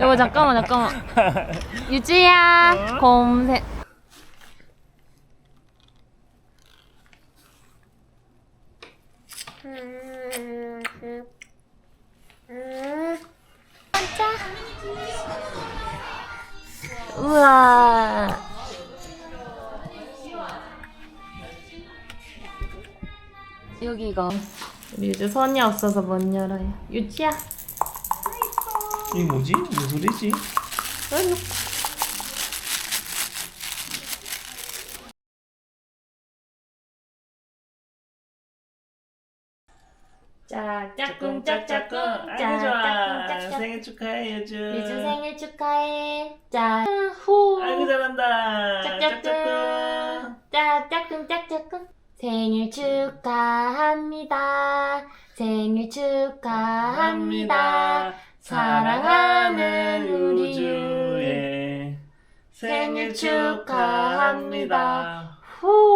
여보 잠깐만 잠깐만. 유주야 검색. 음, 음, 음. 우와 여기가 우리 유주 손이 없어서 못 열어요 유주야 이게 뭐지? 무슨 소리지? 여기 짝짝꿍 짝짝꿍. 아이고 좋아. 생일 축하해 유주 유주 생일 축하해. 짝후. 아이고 잘한다. 짝짝꿍. 짝짝꿍. 짝짝꿍 생일 축하합니다. 생일 축하합니다. 사랑하는 우리 우주의 생일 축하합니다. 후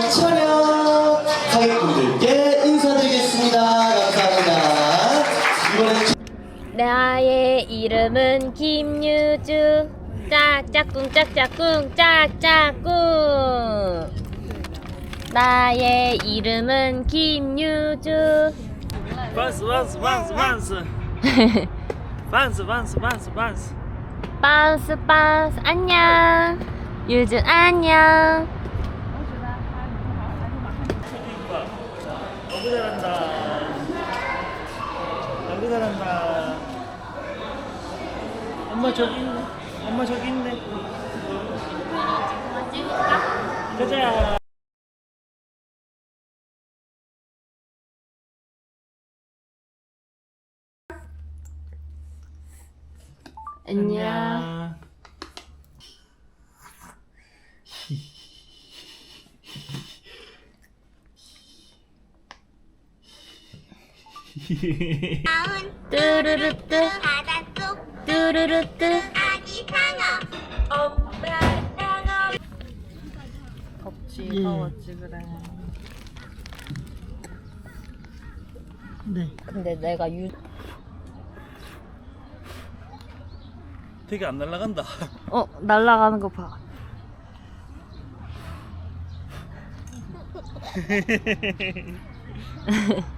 촬영 가객분들께 인사드리겠습니다. 감사합니다. 이번에 나의 이름은 김유주. 짝짝꿍 짝짝꿍 짝짝꿍. 나의 이름은 김유주. 반스 반스 반스 반스 반스 반스 반스 반스 빤스 빤스 안녕. 유주 안녕 너무 잘한다. 너무 잘한다. 엄마 저기 있네. 엄마 저기 있네. 가자. 안녕 뚜루루뚜. 뚜루루뚜. 덥지 더웠지 그래. 네. 근데 내가 유 되게 안 날아간다. 어 날아가는 거 봐.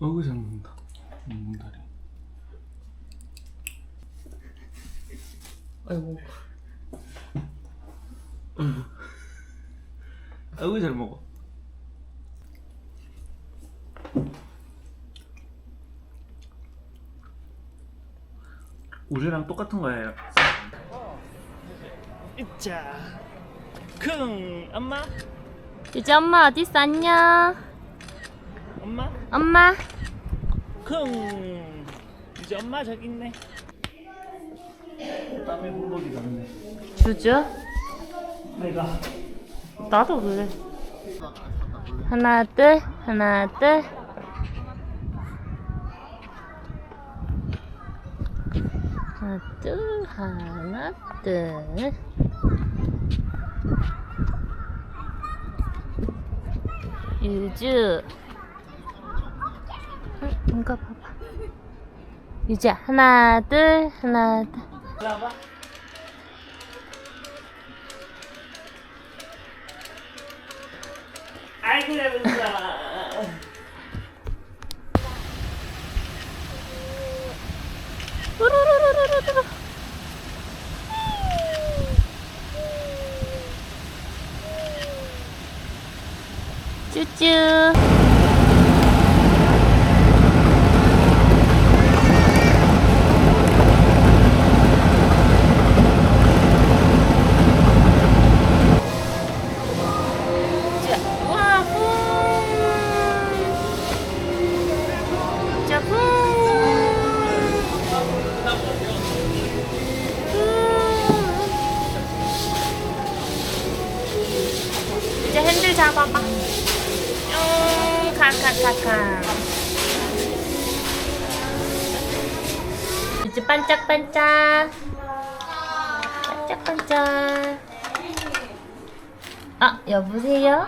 는다 먹는다리 아이고. 어구 잘 먹어. 우리랑 똑같은 거예요. 이자 킁 엄마? 유주 엄마 어딨어? 안녕. 엄마 엄마. 킁 이제 엄마 저기 있네. 땀에 군복이 났네 주주 내가. 나도 그래. 하나 둘 하나 둘. 하나 둘 하나 둘. 유주. 응, 이거 봐봐. 유주야, 하나, 둘, 하나, 둘. 쭈쭈. 카카카카. 이제 반짝반짝. 반짝반짝. 아, 여보세요?